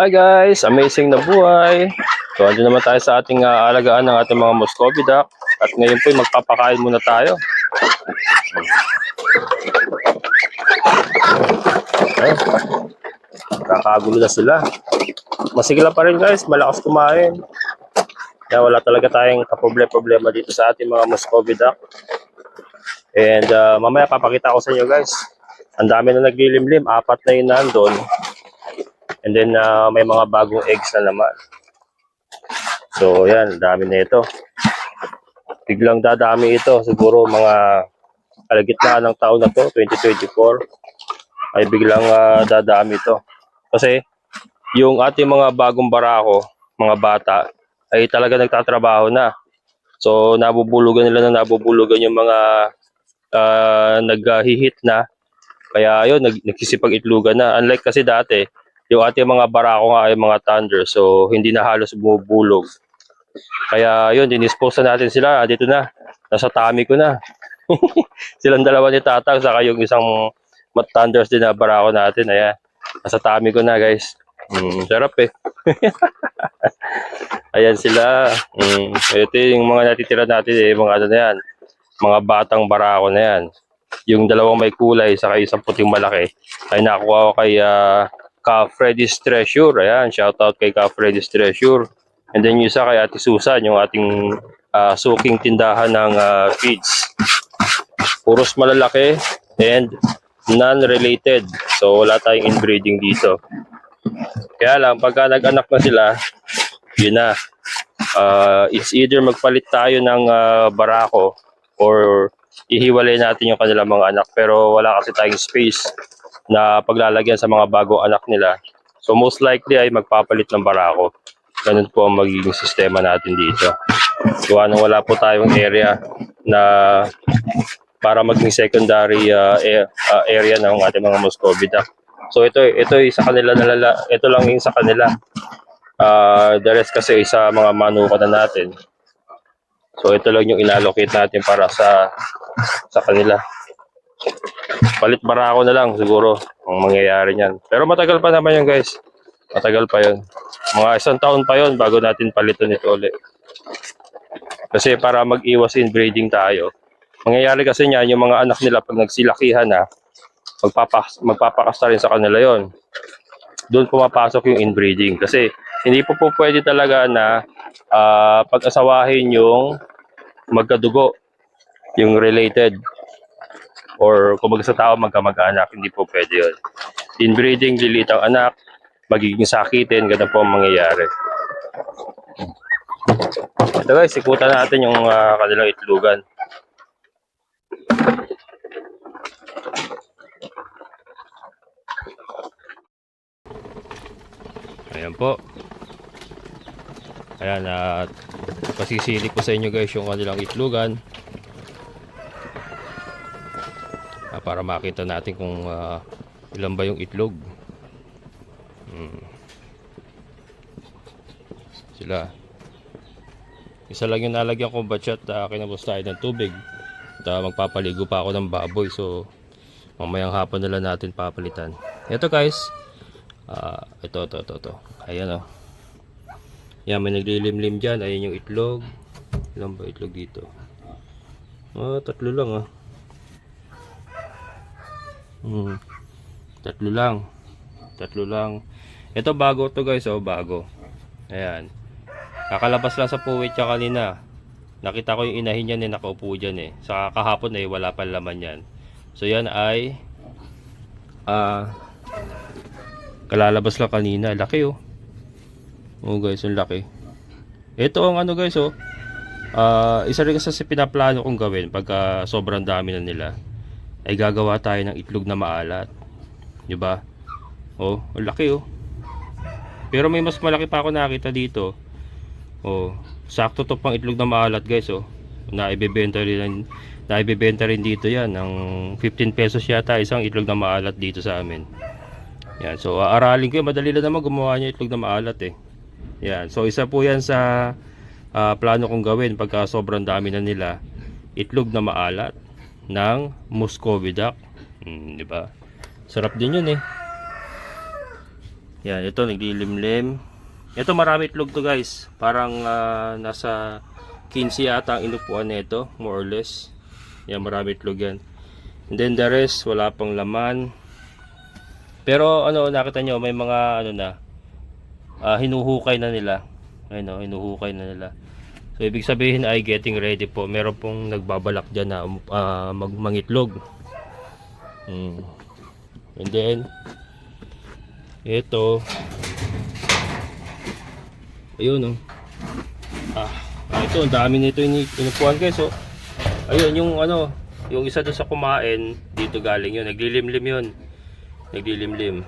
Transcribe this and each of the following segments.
Hi guys! Amazing na buhay! So, andun naman tayo sa ating ah, alagaan ng ating mga Muscovy duck. At ngayon po, magpapakain muna tayo. Ayun. Kakagulo na sila. Masigla pa rin guys, malakas kumain. Kaya wala talaga tayong kaproblema-problema dito sa ating mga Muscovy duck. And ah, mamaya papakita ko sa inyo guys. Ang dami na naglilimlim, apat na yun nandun. And then uh, may mga bagong eggs na naman. So yan, dami na ito. Biglang dadami ito. Siguro mga kalagitnaan ng taon na to, 2024, ay biglang uh, dadami ito. Kasi yung ating mga bagong barako, mga bata, ay talaga nagtatrabaho na. So nabubulugan nila na nabubulugan yung mga uh, naghihit na. Kaya yun, nag nagsisipag-itlugan na. Unlike kasi dati, yung ating mga barako nga ay mga thunder so hindi na halos bumubulog. Kaya yun dinispose na natin sila. Dito na. Nasa tummy ko na. Silang dalawa ni tatang saka yung isang mat thunders din na barako natin. Ayan. Nasa tummy ko na guys. Mm, sarap eh. Ayan sila. Mm, ito yung mga natitira natin eh mga ano na yan. Mga batang barako na yan. Yung dalawang may kulay saka isang puting malaki ay nakuha ko kay ah, Ka Freddy's Treasure. Ayan, shout out kay Ka Freddy's Treasure. And then yung isa kay Ate Susan, yung ating ah, suking tindahan ng ah, feeds. Puros malalaki and non-related. So wala tayong inbreeding dito. Kaya lang, pagka nag-anak na sila, yun na. Ah, it's either magpalit tayo ng ah, barako or ihiwalay natin yung kanilang mga anak. Pero wala kasi tayong space na paglalagyan sa mga bagong anak nila. So most likely ay magpapalit ng barako. Ganun po ang magiging sistema natin dito. Gawa nang wala po tayong area na para maging secondary uh, a- uh, area ng ating mga Muscovy duck. So ito ito ay sa kanila nalala, ito lang yung sa kanila. Uh, the rest kasi ay sa mga manuka na natin. So ito lang yung inallocate natin para sa sa kanila palit barako na lang siguro ang mangyayari niyan. Pero matagal pa naman yan guys. Matagal pa yon. Mga isang taon pa yon bago natin palitan ito ulit. Kasi para mag-iwas inbreeding tayo, mangyayari kasi niyan yung mga anak nila pag nagsilakihan na, magpapas magpapakasta rin sa kanila yon. Doon pumapasok yung inbreeding. Kasi hindi po po pwede talaga na ah, pag-asawahin yung magkadugo, yung related or kung sa tao magkamag-anak, hindi po pwede yun. Inbreeding, lilit ang anak, magiging sakitin, ganun po ang mangyayari. Ito guys, ikutan natin yung ah, kanilang itlugan. Ayan po. Ayan, at pasisili ko sa inyo guys yung kanilang itlugan. Ah, para makita natin kung ah, ilan ba yung itlog. Hmm. Sila. Isa lang yung nalagyan kong batch at uh, kinabos tayo ng tubig. At ah, magpapaligo pa ako ng baboy. So, mamayang hapon na lang natin papalitan. Ito guys. ah ito, ito, ito, ito. Ayan o. Oh. Yan, may naglilimlim dyan. Ayan yung itlog. Ilan ba itlog dito? Ah, tatlo lang ah. Hmm. Tatlo lang. Tatlo lang. Ito bago to guys, oh, bago. Ayan. Kakalabas lang sa puwit siya kanina. Nakita ko yung inahin niya na nakaupo dyan eh. Sa kahapon eh, wala pa laman yan. So yan ay ah kalalabas lang kanina. Laki oh. Oh guys, yung laki. Ito ang ano guys oh. Ah, isa rin kasi pinaplano kong gawin pagka sobrang dami na nila ay gagawa tayo ng itlog na maalat. 'Di ba? Oh, laki oh. Pero may mas malaki pa ako nakita dito. Oh, sakto to pang itlog na maalat, guys, oh. Naibebenta rin naibebenta rin dito 'yan ng 15 pesos yata isang itlog na maalat dito sa amin. Yan, so aaralin ko, 'yan. madali lang naman gumawa niya itlog na maalat eh. Yan, so isa po 'yan sa ah, plano kong gawin pagka sobrang dami na nila itlog na maalat ng Muscovy duck. Hmm, di ba? Sarap din yun eh. Yan, ito naglilimlim. Ito marami itlog to guys. Parang ah, nasa 15 yata ang inupuan nito, more or less. Yan, marami itlog yan. And then the rest, wala pang laman. Pero ano, nakita nyo, may mga ano na, ah, hinuhukay na nila. Ayun o, hinuhukay na nila. So, ibig sabihin ay getting ready po. Meron pong nagbabalak dyan na um, ah, magmangitlog. Hmm. And then, ito, ayun oh. Ah, ito, ang dami nito ini inupuan guys. So, ayun, yung ano, yung isa doon sa kumain, dito galing yun. Naglilimlim yun. Naglilimlim.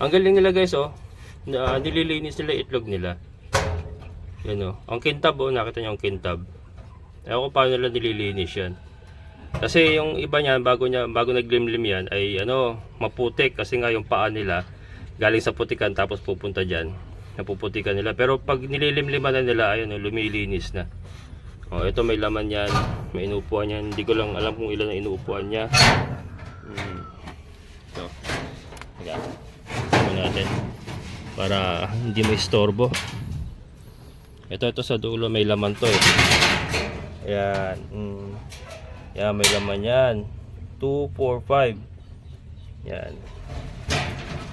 Ang galing nila guys, oh. Na, nililinis nila itlog nila. Yan oh. Ang kintab, oh. Nakita niyo ang kintab. Ewan ko paano nila nililinis yan. Kasi yung iba niya bago niya bago naglimlim yan ay ano, maputik kasi nga yung paa nila galing sa putikan tapos pupunta diyan. Napuputikan nila. Pero pag nililimliman na nila, ayun, oh, lumilinis na. Oh, ito may laman yan. May inuupuan yan. Hindi ko lang alam kung ilan ang inuupuan niya. Hmm. Ito. Ito natin. Para hindi may istorbo. Ito, ito sa dulo may laman to eh. Ayan. Mm. Yan, may laman yan. 2, 4, 5. Yan.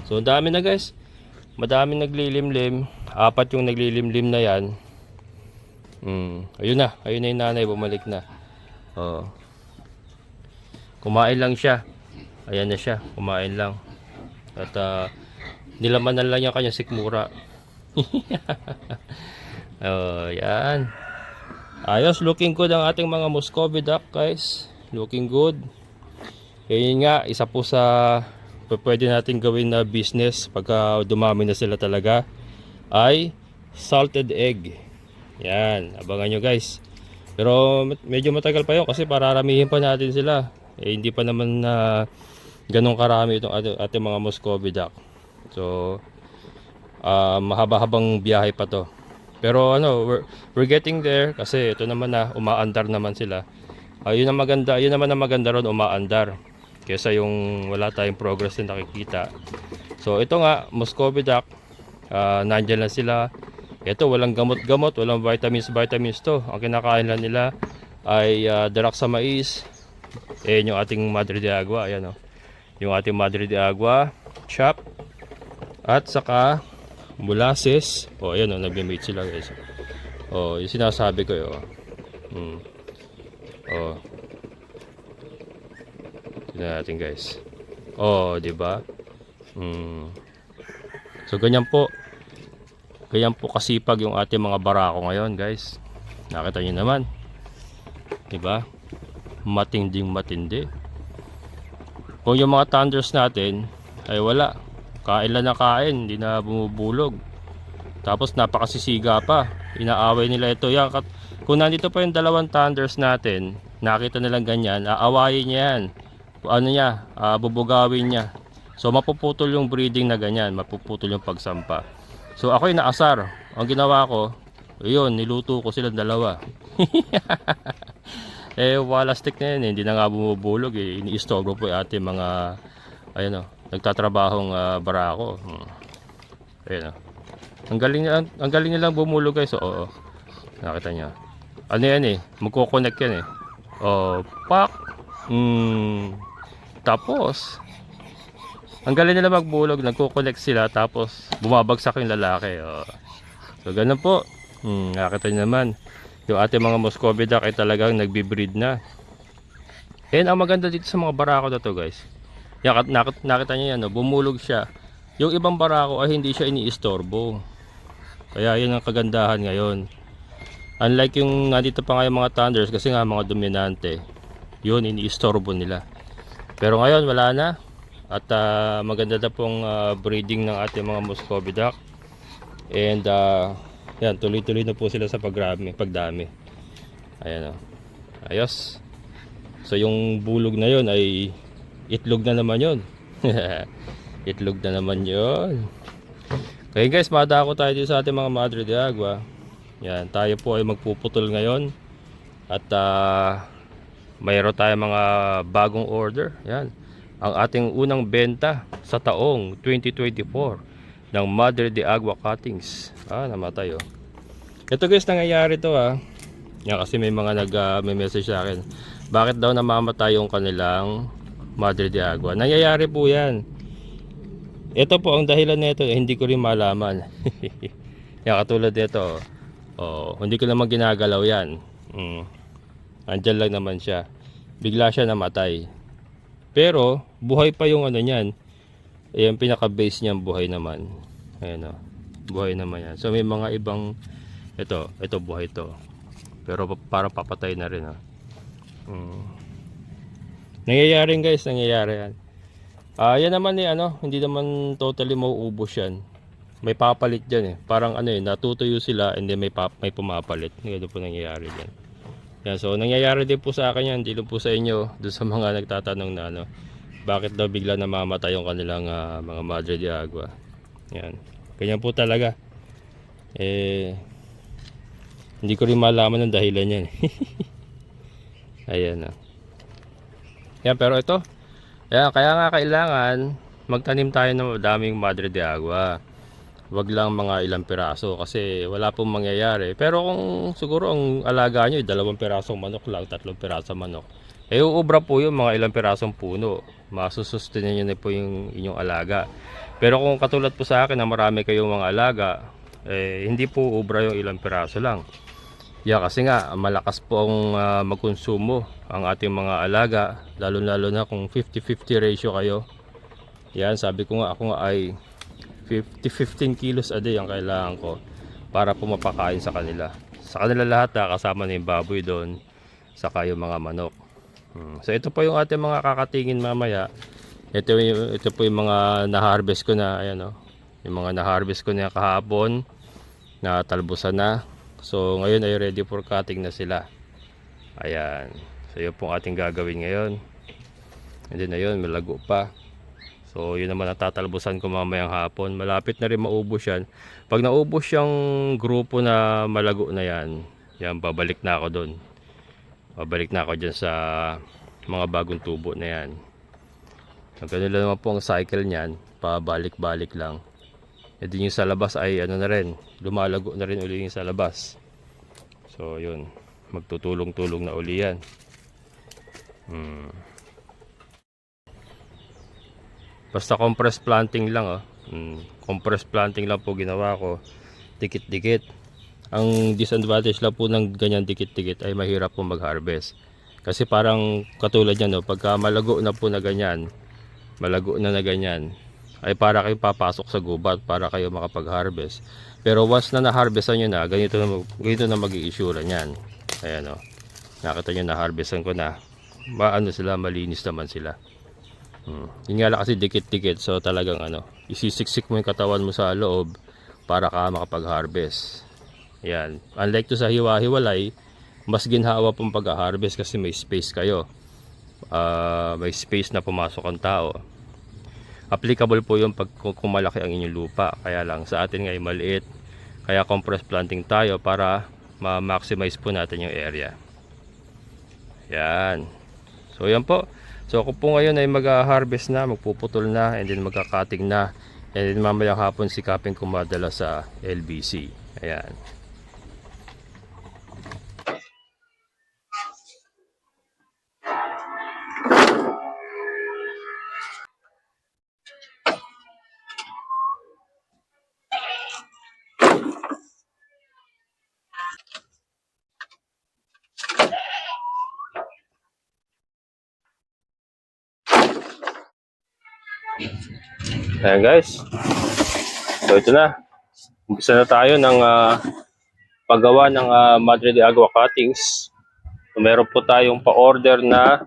So, dami na guys. Madami naglilimlim. Apat yung naglilimlim na yan. Hmm. Ayun na. Ayun na yung nanay. Bumalik na. Oo. Kumain lang siya. Ayan na siya. Kumain lang. At uh, nilamanan lang yung kanyang sikmura. oh, yan. Ayos, looking good ang ating mga Muscovy duck, guys. Looking good. Yun nga, isa po sa pwede natin gawin na business pagka dumami na sila talaga ay salted egg. Yan, abangan nyo guys. Pero med- medyo matagal pa yun kasi pararamihin pa natin sila. Eh, hindi pa naman na ganun karami itong ating, ating mga Muscovy duck. So, ah, mahaba-habang biyahe pa to. Pero ano, we're, we're getting there kasi ito naman na umaandar naman sila. Ayun ang maganda, yun naman ang maganda ron umaandar. Kesa yung wala tayong progress na nakikita. So ito nga, Muscovy duck, ah, nandyan lang sila. Ito, walang gamot-gamot, walang vitamins, vitamins to. Ang kinakain lang nila ay uh, darak sa mais. Eh, yung ating Madre de Agua, ayan o. Yung ating Madre de Agua, chop. At saka, molasses. O, ayan o, nagme-mate sila guys. O, yung sinasabi ko yun. Hmm. O. Tignan natin guys. O, di ba? Hmm. So, ganyan po. Ganyan po kasipag yung ating mga barako ngayon guys. Nakita nyo naman. Di ba? Matinding matindi. Kung yung mga thunders natin ay wala. Kain lang na kain, hindi na bumubulog. Tapos napakasisiga pa. Inaaway nila ito. Yan, kat- kung nandito pa yung dalawang thunders natin, nakita nilang ganyan, aawayin niya yan. Ano niya, ah, bubugawin niya. So mapuputol yung breeding na ganyan, mapuputol yung pagsampa. So ako yung naasar. Ang ginawa ko, yun, niluto ko silang dalawa. eh, wala stick na yun, eh. hindi na nga bumubulog eh. Ini-store po yung ating mga, ayun o, nagtatrabahong ah, barako. Hmm. Ayun o. Ang galing, ang, ang galing nilang bumulog guys. Oo, oo. Nakita niya. Ano yan eh, magkoconnect yan eh. Oh, pak. Hmm. Tapos, ang galing nila magbulog, nagko-collect sila tapos bumabagsak yung lalaki. Oh. So ganun po. Hmm, nakita niyo naman. Yung ating mga Muscovy duck ay talagang nagbi-breed na. And ang maganda dito sa mga barako na to guys. Yan, nakita, niyo yan, no? bumulog siya. Yung ibang barako ay hindi siya iniistorbo. Kaya yun ang kagandahan ngayon. Unlike yung nandito pa nga yung mga thunders kasi nga mga dominante. Yun, iniistorbo nila. Pero ngayon wala na. At ah, maganda na pong ah, breeding ng ating mga Muscovy duck. And ah, yan, tuloy-tuloy na po sila sa pagdami. pagdami. Ayan o. Ayos. So yung bulog na yon ay itlog na naman yon. itlog na naman yon. Okay guys, madako tayo dito sa ating mga Madre de Agua. Yan, tayo po ay magpuputol ngayon. At ah, mayroon tayo mga bagong order. Yan. ang ating unang benta sa taong 2024 ng Madre de Agua Cuttings. Ah, namatay oh. Ito guys, nangyayari to ah. Yan kasi may mga nag ah, may message sa akin. Bakit daw namamatay yung kanilang Madre de Agua? Nangyayari po yan. Ito po ang dahilan nito, eh, hindi ko rin malaman. yan katulad nito. Oh, hindi ko naman ginagalaw yan. Mm. Andyan lang naman siya. Bigla siya namatay. Pero buhay pa yung ano niyan. Eh, yung pinaka-base niyan buhay naman. Ayan o. Buhay naman yan. So may mga ibang ito, ito buhay to. Pero pa- parang papatay na rin oh. Mm. Nangyayari guys, nangyayari yan. Ah, yan naman eh ano, hindi naman totally mauubos yan. May papalit diyan eh. Parang ano eh, natutuyo sila and then may may pumapalit. Ganito po nangyayari diyan. Yan, so nangyayari din po sa akin yan, hindi po sa inyo, doon sa mga nagtatanong na ano, bakit daw bigla namamatay yung kanilang ah, mga Madre de Agua. Yan. Ganyan po talaga. Eh, hindi ko rin malaman ang dahilan yan. Ayan na. Yan, pero ito, kaya, kaya nga kailangan magtanim tayo ng daming Madre de Agua. Wag lang mga ilang piraso kasi wala pong mangyayari. Pero kung siguro ang alaga nyo, ay dalawang pirasong manok lang, tatlong pirasong manok. Eh uubra po yung mga ilang pirasong puno. Masusustainin nyo na po yung inyong alaga. Pero kung katulad po sa akin na marami kayong mga alaga, eh, hindi po ubra yung ilang piraso lang. Yeah, kasi nga malakas po ang ah, magkonsumo ang ating mga alaga, lalo-lalo na kung 50-50 ratio kayo. Yan, sabi ko nga ako nga ay 50-15 kilos a day ang kailangan ko para po mapakain sa kanila. Sa kanila lahat ha, kasama na baboy doon, saka yung mga manok. Hmm. So ito po yung ating mga kakatingin mamaya. Ito, ito po yung mga na-harvest ko na, ayan o. Yung mga na-harvest ko na kahapon, na talbusan na. So ngayon ay ready for cutting na sila. Ayan. So yun pong ating gagawin ngayon. And then ayun, may lago pa. So yun naman ang tatalbusan ko mamayang hapon. Malapit na rin maubos yan. Pag naubos yung grupo na malago na yan, yan babalik na ako doon. Babalik na ako dyan sa mga bagong tubo na yan. Ang ganun lang naman po ang cycle niyan, pabalik-balik lang. E din yung sa labas ay ano na rin, lumalago na rin uli yung sa labas. So yun, magtutulong-tulong na uli yan. Hmm. Basta compress planting lang oh. Hmm. Compress planting lang po ginawa ko. Dikit-dikit. Ang disadvantage lang po ng ganyan dikit-dikit ay mahirap po mag-harvest. Kasi parang katulad yan, no, pagka malago na po na ganyan, malago na na ganyan, ay para kayo papasok sa gubat para kayo makapag-harvest. Pero once na na-harvestan nyo na, ganito na, ganito na mag-i-issue niyan. Ayan o. Nakita nyo na-harvestan ko na. Maano sila, malinis naman sila. Hmm. Yun kasi dikit-dikit. So talagang ano, isisiksik mo yung katawan mo sa loob para ka makapag-harvest. Yan. Unlike to sa hiwa-hiwalay, mas ginhawa pong pag-harvest kasi may space kayo. Ah, may space na pumasok ang tao. Applicable po yung pag kung kung malaki ang inyong lupa. Kaya lang sa atin ngayon maliit. Kaya compress planting tayo para ma-maximize po natin yung area. Yan. So yan po. So ako po ngayon ay mag-harvest na, magpuputol na, and then magka-cutting na. And then mamayang hapon sikapin ko madala sa LBC. Ayan. Ayan guys. So ito na. Umpisa na tayo ng ah, paggawa ng ah, Madre de Agua cuttings. So, meron po tayong pa-order na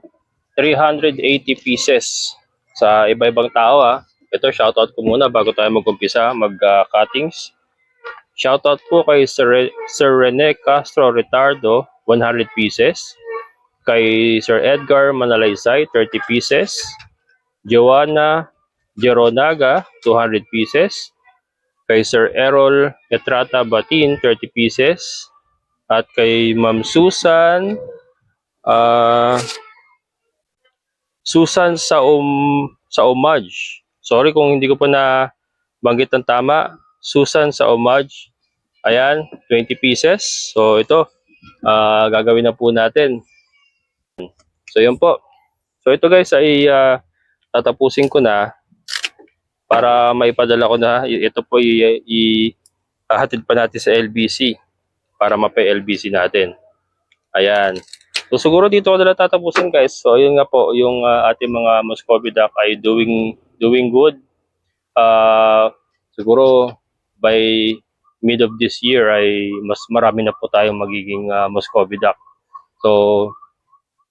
380 pieces sa iba-ibang tao ah. Ito shoutout ko muna bago tayo mag-umpisa mag-cuttings. shoutout po kay Sir, Re- Sir Rene Castro Retardo 100 pieces. Kay Sir Edgar Manalaysay 30 pieces. Joanna Geronaga, 200 pieces. Kay Sir Errol Etrata Batin, 30 pieces. At kay Ma'am Susan, ah Susan sa um, sa homage. Sorry kung hindi ko pa na banggit ng tama. Susan sa homage. Ayan, 20 pieces. So ito, ah, gagawin na po natin. So yun po. So ito guys ay ah, tatapusin ko na para maipadala ko na. Ito po i, i- hahatid pa natin sa LBC para mapa-LBC natin. Ayan. So siguro dito ko na tatapusin guys. So yun nga po, yung ah, ating mga Muscovy duck ay doing doing good. Ah, siguro by mid of this year ay mas marami na po tayong magiging uh, Muscovy duck. So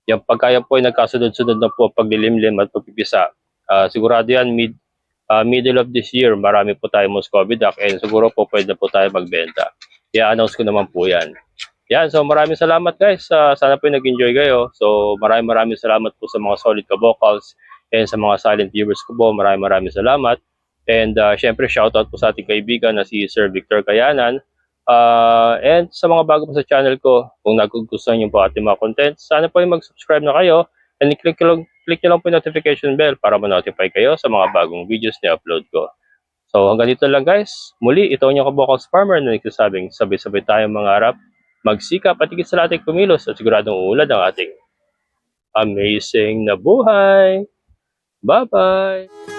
yung pagkaya po ay nagkasunod-sunod na po paglilimlim at pagpipisa. Ah, sigurado yan mid ah, middle of this year marami po tayong Muscovy duck and siguro po pwede po tayo magbenta. I-announce ko naman po yan. Yan, so maraming salamat guys. Ah, sana po nag-enjoy kayo. So maraming maraming salamat po sa mga solid ka vocals and sa mga silent viewers ko po. Maraming maraming salamat. And uh, syempre shoutout po sa ating kaibigan na si Sir Victor Kayanan. Ah, and sa mga bago po sa channel ko, kung nagugustuhan niyo po ating mga content, sana po ay mag-subscribe na kayo and click lang, click nyo lang po yung notification bell para ma-notify kayo sa mga bagong videos na upload ko. So hanggang dito lang guys. Muli, ito ang inyong kabokals farmer na nagsasabing sabay-sabay tayong mangarap, magsikap at higit sa lahat ay kumilos at siguradong uulad ang ating amazing na buhay. Bye-bye!